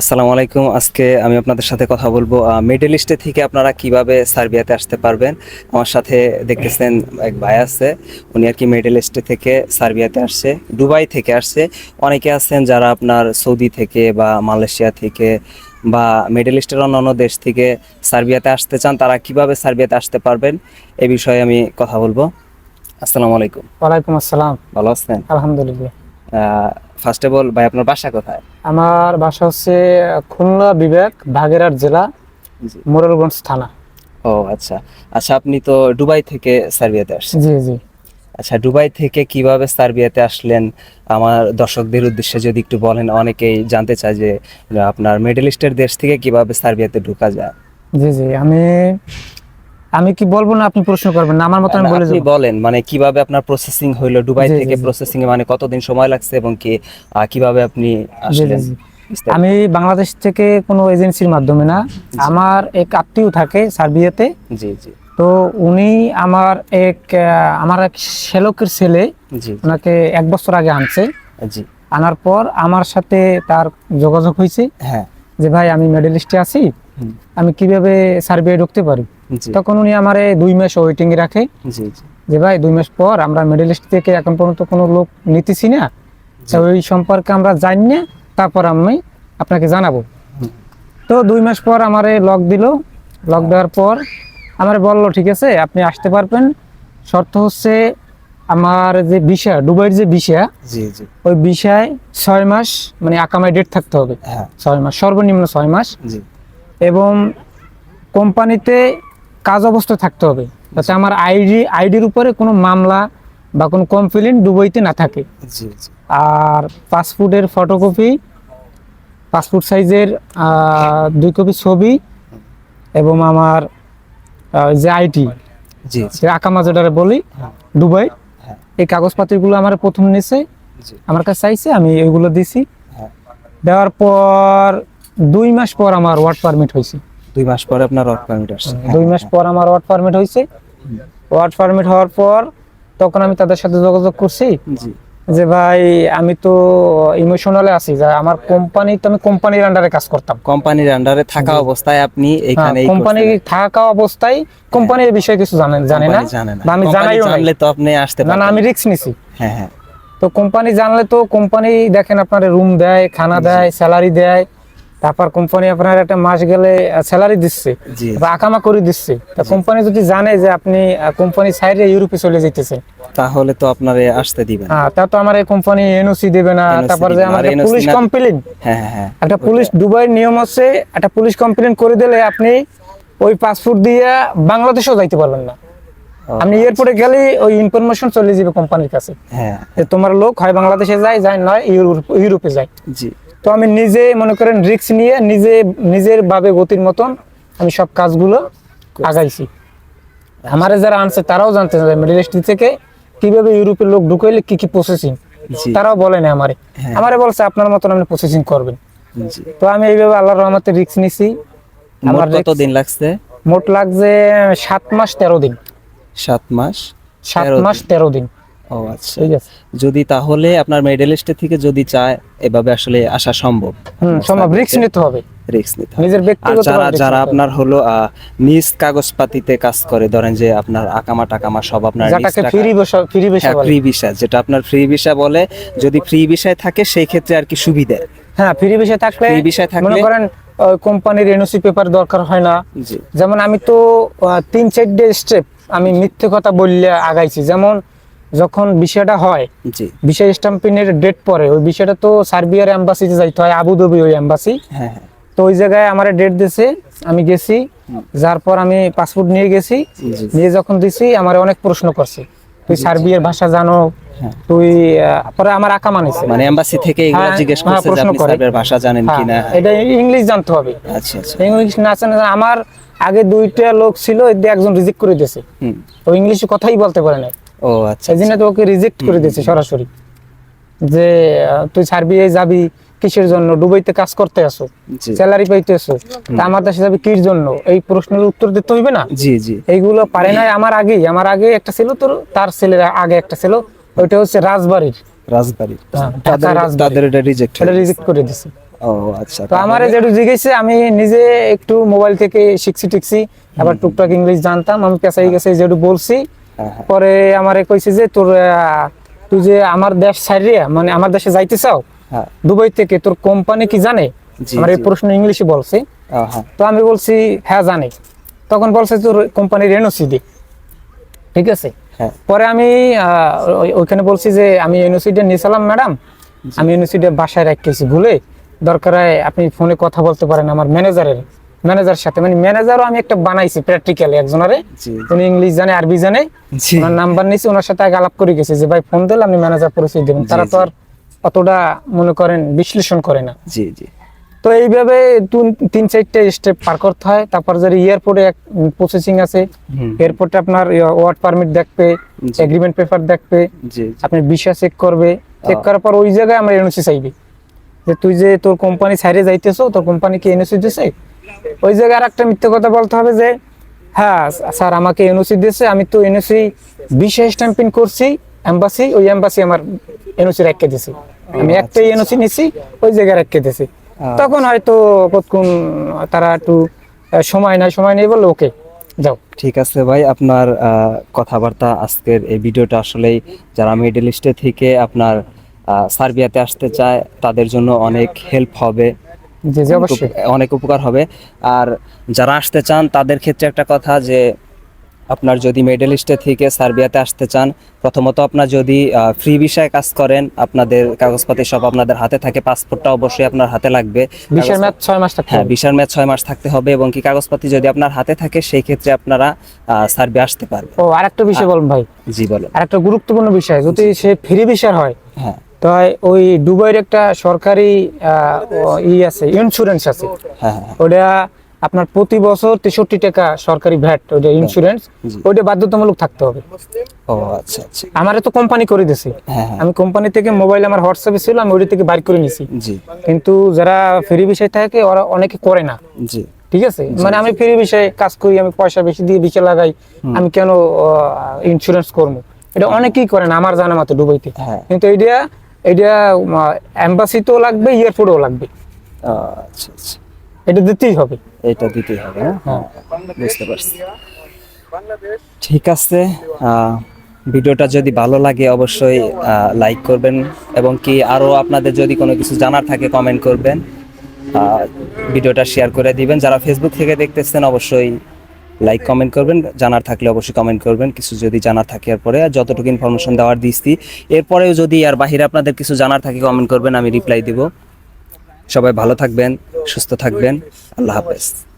আসসালামু আলাইকুম। আজকে আমি আপনাদের সাথে কথা বলব মিডল ইস্টে থেকে আপনারা কীভাবে সার্বিয়াতে আসতে পারবেন। আমার সাথে দেখতেছেন এক ভাই আছে উনি আর কি মিডল ইস্টে থেকে সার্বিয়াতে আসছে দুবাই থেকে আসছে। অনেকে আছেন যারা আপনার সৌদি থেকে বা মালয়েশিয়া থেকে বা মিডল ইস্টের অন্যান্য দেশ থেকে সার্বিয়াতে আসতে চান তারা কীভাবে সার্বিয়াতে আসতে পারবেন এ বিষয়ে আমি কথা বলব। আসসালামু আলাইকুম। ওয়ালাইকুম আসসালাম। ভালো আছেন? আলহামদুলিল্লাহ। ফার্স্ট অফ অল ভাই আপনার বাসা কোথায়? আমার বাসা হচ্ছে খুলনা বিভাগ বাগেরহাট জেলা মোরেলগঞ্জ থানা। ও আচ্ছা। আচ্ছা আপনি তো দুবাই থেকে সার্বিয়াতে আসছেন। জি জি। আচ্ছা দুবাই থেকে কীভাবে সার্বিয়াতে আসলেন? আমার দর্শকদের উদ্দেশ্যে যদি একটু বলেন অনেকেই জানতে চায় যে আপনার মিডল ইস্টের দেশ থেকে কীভাবে সার্বিয়াতে ঢোকা যায়। জি জি। আমি আমি কি বলব না আপনি প্রশ্ন করবেন আমার মতো আমি বলে আপনি বলেন মানে কীভাবে আপনার প্রসেসিং হইল? দুবাই থেকে প্রসেসিং এ মানে কতদিন সময় লাগছে এবং কি কীভাবে আপনি আসলেন? আমি বাংলাদেশ থেকে কোনো এজেন্সির মাধ্যমে না আমার এক আত্মীয় থাকে সার্বিয়াতে। জি জি। তো উনি আমার এক আমার এক শ্যালকের ছেলে জি ওনাকে এক বছর আগে আনছে। জি। আনার পর আমার সাথে তার যোগাযোগ হয়েছে। হ্যাঁ। যে ভাই আমি মেডেল লিস্টে আছি। আমি কীভাবে সার্বিয়ায় ঢুকতে পারি? তখন উনি আমারে দুই মাস ওয়েটিং এ রাখে। যে ভাই দুই মাস পর আমরা মিডল ইস্ট থেকে এখন পর্যন্ত কোনো লোক নিতেছি না। ওই সম্পর্কে আমরা জানি না তারপর আমি আপনাকে জানাব। তো দুই মাস পর আমারে লক দিল। লক দেওয়ার পর আমার বলল ঠিক আছে আপনি আসতে পারবেন। শর্ত হচ্ছে আমার যে বিষা দুবাইয়ের যে বিষা জি জি। ওই বিষায় ছয় মাস মানে আকামায় ডেট থাকতে হবে। হ্যাঁ। ছয় মাস সর্বনিম্ন ছয় মাস। এবং কোম্পানিতে কাজ অবস্থায় থাকতে হবে। যাতে আমার আইডি আইডির উপরে কোনো মামলা বা কোনো কমপ্লেন ডুবইতে না থাকে। আর পাসপোর্টের ফটোকপি পাসপোর্ট সাইজের দুই কপি ছবি এবং আমার যে আইটি জি জি। আকামা যেটারে বলি দুবাই হ্যাঁ। এই কাগজপাতিগুলো আমার প্রথম নিছে আমার কাছে চাইছে আমি এগুলো দিছি। হ্যাঁ। দেওয়ার পর দুই মাস পর আমার ওয়ার্ক পারমিট হয়েছে দুই মাস পরে আপনার ওয়ার্ক পারমিট আসছে। দুই মাস পর আমার ওয়ার্ক পারমিট হয়েছে ওয়ার্ক পারমিট হওয়ার পর তখন আমি তাদের সাথে যোগাযোগ করছি জি। যে ভাই আমি তো ইমোশনালে আছি। যে আমার কোম্পানি তো আমি কোম্পানির আন্ডারে কাজ করতাম। কোম্পানির আন্ডারে থাকা অবস্থায় আপনি এখানে কোম্পানি থাকা অবস্থায় কোম্পানির বিষয়ে কিছু জানেন জানে না। না। বা আমি জানাইও নাই। জানলে তো আপনি আসতে না না আমি রিস্ক নিছি। হ্যাঁ হ্যাঁ। তো কোম্পানি জানলে তো কোম্পানি দেখেন আপনার রুম দেয় খানা দেয় স্যালারি দেয়। তারপর কোম্পানি আপনার একটা মাস গেলে স্যালারি দিচ্ছে। বা আকামা করে দিচ্ছে। তা কোম্পানি যদি জানে যে আপনি কোম্পানি সাইডে ইউরোপে চলে যেতেছেন তাহলে তো আপনার আসতে দিবেন হ্যাঁ, তা তো আমার এই কোম্পানি এনওসি দেবে না। তারপর যে না, আমার পুলিশ না- কমপ্লেন হ্যাঁ হ্যাঁ হ্যাঁ। একটা পুলিশ দুবাইয়ের নিয়ম আছে। একটা পুলিশ কমপ্লেন করে দিলে আপনি ওই পাসপোর্ট দিয়ে বাংলাদেশেও যাইতে পারবেন না। আপনি এয়ারপোর্টে গেলে ওই ইনফরমেশন চলে যাবে কোম্পানির কাছে। হ্যাঁ। যে তোমার লোক হয় বাংলাদেশে যায় যায় নয় ইউরোপে যায়। জি। তো আমি নিজে মনে করেন রিক্স নিয়ে নিজে নিজের ভাবে গতির মতন আমি সব কাজগুলো আগাইছি। আমার যারা আনছে তারাও জানতে চায় মিডল ইস্ট থেকে কীভাবে ইউরোপের লোক ঢুকাইলে কি কি প্রসেসিং তারাও বলে না আমারে। হ্যাঁ। আমারে বলছে আপনার মতন আপনি প্রসেসিং করবেন। তো আমি এইভাবে আল্লাহর রহমতে রিক্স নিছি। আমার কত দিন লাগছে? মোট লাগছে সাত মাস তেরো দিন। সাত মাস? সাত মাস। তেরো দিন। ও আচ্ছা। ঠিক আছে যদি তাহলে আপনার মেডেল লিস্টে থেকে যদি চায় এভাবে আসলে আসা সম্ভব। সম্ভব। রিস্ক নিতে হবে। রিস্ক নিতে। নিজের ব্যক্তিগত যারা যারা আপনার হলো নিজ কাগজপাতিতে কাজ করে ধরেন যে আপনার আকামা টাকামা সব আপনার ফ্রি বসা ফ্রি বলে। ফ্রি ভিসা যেটা আপনার ফ্রি ভিসা বলে যদি ফ্রি ভিসায় থাকে সেই ক্ষেত্রে আর কি সুবিধা। হ্যাঁ ফ্রি বিষয় থাকলে Free visa থাকলে- মনে করেন কোম্পানির এনওসি পেপার দরকার হয় না। যেমন আমি তো তিন চারটে স্টেপ আমি মিথ্যে কথা বললে আগাইছি। যেমন যখন বিষয়টা হয় বিষয় স্টাম্পিনের ডেট পরে ওই বিষয়টা তো সার্বিয়ার এম্বাসিতে যাইতে হয় আবুধাবি ওই এম্বাসি হ্যাঁ হ্যাঁ। তো ওই জায়গায় আমার ডেট দিছে আমি গেছি যার পর আমি পাসপোর্ট নিয়ে গেছি নিয়ে যখন দিছি আমার অনেক প্রশ্ন করছে তুই সার্বিয়ার ভাষা জানো? হ্যাঁ। তুই পরে আমার আঁকা মানিছে। মানে এম্বাসি থেকে এগুলো জিজ্ঞেস করছে যে আপনি সার্বিয়ার ভাষা জানেন কিনা? এটা ইংলিশ জানতে হবে। আচ্ছা আচ্ছা। ইংলিশ না জানে আমার আগে দুইটা লোক ছিল একজন রিজেক্ট করে দিয়েছে। ও ইংলিশে কথাই বলতে পারে না ও আচ্ছা সেই জন্য তো ওকে রিজেক্ট করে দিয়েছে সরাসরি। যে তুই যাবি কিসের জন্য? দুবাইতে কাজ করতে আসো স্যালারি তা আমার দেশে যাবি কির জন্য? এই প্রশ্নের উত্তর দিতে হইবে না? জি জি। এইগুলো পারে নাই আমার আগেই। আমার আগে একটা ছিল তোর তার ছেলের আগে একটা ছিল। ওইটা হচ্ছে রাজবাড়ির। রাজবাড়ি। হ্যাঁ, তাদের এটা রিজেক্ট সেটা রিজেক্ট করে দিছে। ও আচ্ছা তো আমার যেটু জিজ্ঞেসে আমি নিজে একটু মোবাইল থেকে শিখছি টিকছি আবার টুকটাক ইংলিশ জানতাম। আমি পেশাই গেছে যেটু বলছি হ্যাঁ, হ্যাঁ। পরে আমারে কইছে যে তোর তুই যে আমার দেশ ছাড়িয়ে মানে আমার দেশে যাইতে চাও হ্যাঁ। দুবাই থেকে তোর কোম্পানি কি জানে? আমার এই প্রশ্ন ইংলিশে বলছে। হ্যাঁ। তো আমি বলছি হ্যাঁ জানি। তখন বলছে তোর কোম্পানির এনওসি দি ঠিক আছে? হ্যাঁ। পরে আমি ওইখানে বলছি যে আমি ইউনিভার্সিটি নিয়েছিলাম ম্যাডাম। আমি ইউনিভার্সিটি বাসায় রাখতেছি ভুলে। দরকার হয় আপনি ফোনে কথা বলতে পারেন আমার ম্যানেজারের। ম্যানেজার সাথে। মানে ম্যানেজারও আমি একটা বানাইছি প্র্যাকটিক্যালি একজনের। উনি ইংলিশ জানে আরবি জানে। ওনার নাম্বার নিয়েছি ওনার সাথে আগে আলাপ করে গেছে যে ভাই ফোন দিলে আপনি ম্যানেজার পরিচয় দেবেন। তারা তো আর অতটা মনে করেন বিশ্লেষণ করে না। জি জি। তো এইভাবে তিন- চারটে স্টেপ পার করতে হয়। তারপর যদি এয়ারপোর্টে এক প্রসেসিং আছে এয়ারপোর্টে আপনার ওয়ার্ড পারমিট দেখবে এগ্রিমেন্ট পেপার দেখবে। আপনি ভিসা চেক করবে। চেক করার পর ওই জায়গায় আমরা এনওসি চাইবে। যে তুই যে তোর কোম্পানি ছাইড়ে যাইতেছো তোর কোম্পানি কি এনওসি দিছে? ওই জায়গায় আর একটা মিথ্যে কথা বলতে হবে যে হ্যাঁ স্যার আমাকে এনওসি দিয়েছে আমি তো এনওসি ভিসা স্ট্যাম্পিং করছি এম্বাসি ওই এম্বাসি আমার এনওসি রেখে দিছি আমি আচ্ছা, একটাই এনওসি নিছি ওই জায়গায় রেখে দিছি আচ্ছা। তখন হয়তো কতক্ষণ তারা একটু সময় নাই সময় নেই বলে ওকে যাও। ঠিক আছে ভাই আপনার কথাবার্তা আজকের এই ভিডিওটা আসলেই যারা মিডল ইস্টে থেকে আপনার সার্বিয়াতে আসতে চায় তাদের জন্য অনেক হেল্প হবে। জি জি অবশ্যই। অনেক উপকার হবে। আর যারা আসতে চান তাদের ক্ষেত্রে একটা কথা যে আপনার যদি মিডল ইস্টে থেকে সার্বিয়াতে আসতে চান প্রথমত আপনার যদি ফ্রি ভিসায় কাজ করেন আপনাদের কাগজপাতি সব আপনাদের হাতে থাকে পাসপোর্টটা অবশ্যই আপনার হাতে লাগবে। বিশের ম্যাচ ছয় মাস থাকতে হ্যাঁ হবে। ভিসার ম্যাচ ছয় মাস থাকতে হবে এবং কি কাগজপাতি যদি আপনার হাতে থাকে সেই ক্ষেত্রে আপনারা সার্বিয়া আসতে পারবেন। ও আরেকটা বিষয় বলুন ভাই। জি বলেন। আরেকটা গুরুত্বপূর্ণ বিষয় যদি সে ফ্রি ভিসার হয় হ্যাঁ। তো ওই দুবাইয়ের একটা সরকারি ই আছে ইন্স্যুরেন্স আছে। হ্যাঁ হ্যাঁ ওটা আপনার প্রতি বছর তেষট্টি টাকা সরকারি ভ্যাট ওইটা ইন্স্যুরেন্স ওইটা বাধ্যতামূলক থাকতে হবে। ও আচ্ছা আচ্ছা। আমারে তো কোম্পানি করে দিছে। হ্যাঁ হ্যাঁ। আমি কোম্পানি থেকে মোবাইল আমার হোয়াটসঅ্যাপে ছিল আমি ওইটা থেকে বাইর করে নিছি। কিন্তু যারা ফ্রি বিষয় থাকে ওরা অনেকে করে না। জি। ঠিক আছে? মানে আমি ফ্রি বিষয়ে কাজ করি আমি পয়সা বেশি দিয়ে বিষয় লাগাই আমি কেন ইন্স্যুরেন্স করব? এটা অনেকেই করে না আমার জানা মতো ডুবাইতে হ্যাঁ। কিন্তু এইটা এইটা এম্বাসিতেও লাগবে এয়ারপোর্টেও লাগবে। আচ্ছা আচ্ছা। এটা দিতেই হবে। এটা দিতেই হবে হ্যাঁ? বুঝতে পারছি। ঠিক আছে ভিডিওটা যদি ভালো লাগে অবশ্যই লাইক করবেন এবং কি আরও আপনাদের যদি কোনো কিছু জানার থাকে কমেন্ট করবেন। ভিডিওটা শেয়ার করে দিবেন। যারা ফেসবুক থেকে দেখতেছেন অবশ্যই লাইক কমেন্ট করবেন, জানার থাকলে অবশ্যই কমেন্ট করবেন, কিছু যদি জানার থাকে এরপরে, আর যতটুকু ইনফরমেশন দেওয়ার দিচ্ছি, এরপরেও যদি আর বাহিরে আপনাদের কিছু জানার থাকে কমেন্ট করবেন, আমি রিপ্লাই দিব। সবাই ভালো থাকবেন, সুস্থ থাকবেন, আল্লাহ হাফেজ।